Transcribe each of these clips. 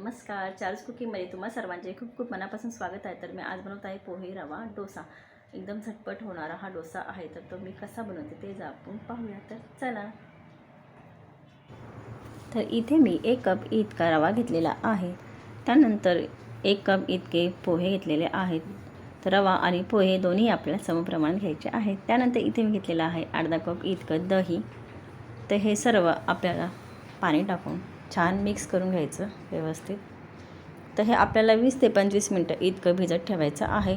नमस्कार चार्ल्स कुकिंगमध्ये तुम्हा सर्वांचे खूप खूप मनापासून स्वागत आहे. तर मी आज बनवत आहे पोहे रवा डोसा. एकदम झटपट होणारा हा डोसा आहे तर तो मी कसा बनवते ते जा आपण पाहूया. तर चला. तर इथे मी एक कप इतका रवा घेतलेला आहे. त्यानंतर एक कप इतके पोहे घेतलेले आहेत. तर रवा आणि पोहे दोन्ही आपल्याला समप्रमाणात घ्यायचे आहेत. त्यानंतर इथे मी घेतलेला आहे अर्धा कप इतकं दही. तर हे सर्व आपल्याला पाणी टाकून छान मिक्स करून घ्यायचं व्यवस्थित. तर हे आपल्याला वीस ते पंचवीस मिनटं इतकं भिजत ठेवायचं आहे.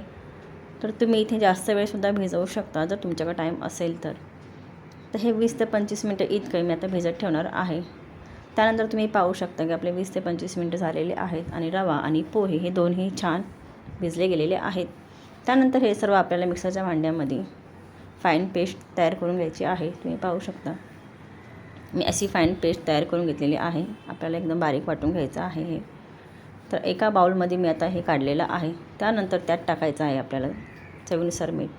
तर तुम्ही इथे जास्त वेळसुद्धा भिजवू शकता जर तुमच्याकडे टाईम असेल तर. तर हे वीस ते पंचवीस मिनटं इतकं मी आता भिजत ठेवणार आहे. त्यानंतर तुम्ही पाहू शकता की आपले वीस ते पंचवीस मिनटं झालेले आहेत आणि रवा आणि पोहे हे दोन्ही छान भिजले गेलेले आहेत. त्यानंतर हे सर्व आपल्याला मिक्सरच्या भांड्यामध्ये फाईन पेस्ट तयार करून घ्यायची आहे. तुम्ही पाहू शकता. मी अशी फाईन पेस्ट तयार करून घेतलेली आहे. आपल्याला एकदम बारीक वाटून घ्यायचं आहे हे. तर एका बाउलमध्ये मी आता हे काढलेलं आहे. त्यानंतर त्यात टाकायचं आहे आपल्याला चवीनुसार मीठ.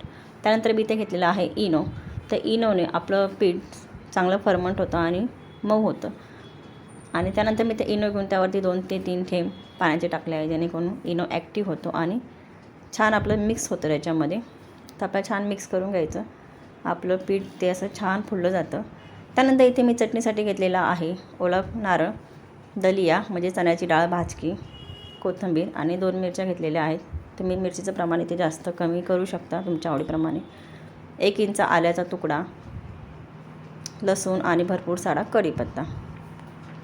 त्यानंतर मी ते घेतलेलं आहे इनो. तर इनोने आपलं पीठ चांगलं फर्मंट होतं आणि मऊ होतं. आणि त्यानंतर मी ते इनो घेऊन त्यावरती दोन ते तीन थेंब पाण्याचे टाकले आहे जेणेकरून इनो ॲक्टिव्ह होतो आणि छान आपलं मिक्स होतं त्याच्यामध्ये. तर आपल्याला छान मिक्स करून घ्यायचं. आपलं पीठ ते असं छान फुललं जातं. त्यानंतर इथे मी चटणीसाठी घेतलेला आहे ओला नारळ दलिया म्हणजे चण्याची डाळ भाजकी कोथिंबीर आणि दोन मिरच्या घेतलेल्या आहेत. तुम्ही मिरचीचं प्रमाण इथे जास्त कमी करू शकता तुमच्या आवडीप्रमाणे. एक इंच आल्याचा तुकडा लसूण आणि भरपूर सारा कढीपत्ता.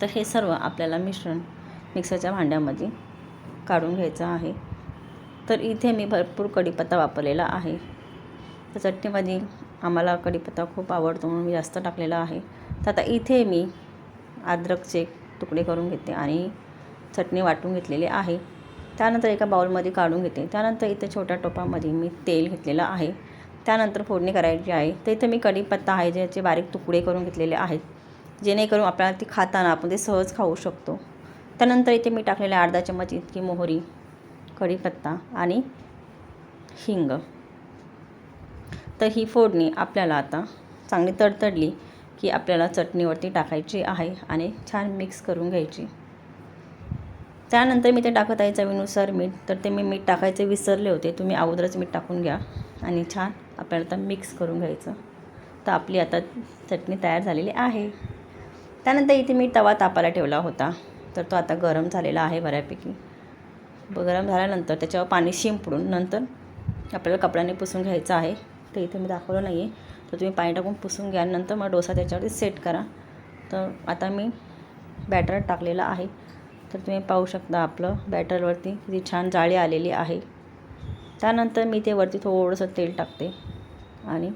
तर हे सर्व आपल्याला मिश्रण मिक्सरच्या भांड्यामध्ये काढून घ्यायचं आहे. तर इथे मी भरपूर कढीपत्ता वापरलेला आहे. तर चटणीमध्ये आम्हाला कढीपत्ता खूप आवडतो म्हणून मी जास्त टाकलेला आहे. तर आता इथे मी अद्रकचे तुकडे करून घेते आणि चटणी वाटून घेतलेली आहे. त्यानंतर एका बाउलमध्ये काढून घेते. त्यानंतर इथे छोट्या टोपामध्ये मी तेल घेतलेलं आहे. त्यानंतर फोडणी करायची आहे. तर इथे मी कढीपत्ता आहे ज्याचे बारीक तुकडे करून घेतलेले आहेत. जेणेकरून आपल्याला ती खाताना आपण ते सहज खाऊ शकतो. त्यानंतर इथे मी टाकलेले अर्धा चम्मच इतकी मोहरी कढीपत्ता आणि हिंग. तर ही फोडणी आपल्याला आता चांगली तडतडली की आपल्याला चटणीवरती टाकायची आहे आणि छान मिक्स करून घ्यायची. त्यानंतर मी ते टाकत आहे चवीनुसार मीठ. तर ते मी मीठ टाकायचे विसरले होते. तुम्ही अगोदरच मीठ टाकून घ्या आणि छान आपल्याला आता मिक्स करून घ्यायचं. तर आपली आता चटणी तयार झालेली आहे. त्यानंतर इथे मी तवा तापायला ठेवला होता. तर तो आता गरम झालेला आहे बऱ्यापैकी. गरम झाल्यानंतर त्याच्यावर पाणी शिंपडून नंतर आपल्याला कपड्याने पुसून घ्यायचं आहे. ते इथे मी दाखवलं नाही आहे तर तुम्ही पाणी टाकून पुसून घ्या. नंतर मग डोसा त्याच्यावरती सेट करा. तर आता मी बॅटर टाकलेलं आहे. तर तुम्ही पाहू शकता आपलं बॅटरवरती किती छान जाळी आलेली आहे. त्यानंतर मी ते वरती थोडंसं तेल टाकते. आणि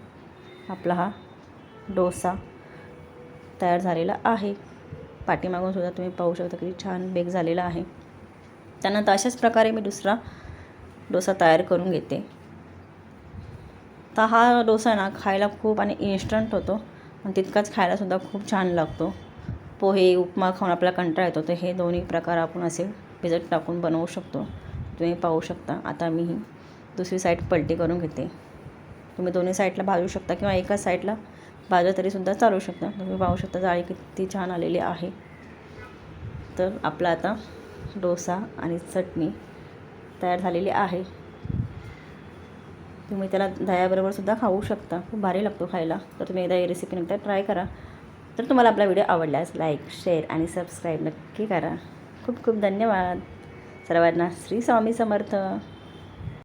आपला हा डोसा तयार झालेला आहे. पाठीमागून सुद्धा तुम्ही पाहू शकता किती छान बेक झालेला आहे. त्यानंतर अशाच प्रकारे मी दुसरा डोसा तयार करून घेते. तर हा डोसा ना खायला खूप आणि इन्स्टंट होतो. आणि तितकाच खायलासुद्धा खूप छान लागतो. पोहे उपमा खाऊन आपला कंटाळा येतो. तर हे दोन्ही प्रकार आपण असे भिजत टाकून बनवू शकतो. तुम्ही पाहू शकता. आता मी ही दुसरी साईड पलटी करून घेते. तुम्ही दोन्ही साईडला भाजू शकता किंवा एकाच साईडला भाजलं तरीसुद्धा चालू शकता. तुम्ही पाहू शकता जाळी किती छान आलेली आहे. तर आपला आता डोसा आणि चटणी तयार झालेली आहे. तुम्ही त्याला दह्याबरोबरसुद्धा खाऊ शकता. खूप भारी लागतो खायला. तर तुम्ही एकदा ही रेसिपी नंतर ट्राय करा. तर तुम्हाला आपला व्हिडिओ आवडल्यास लाईक शेअर आणि सबस्क्राईब नक्की करा. खूप खूप धन्यवाद. सर्वांना श्री स्वामी समर्थ.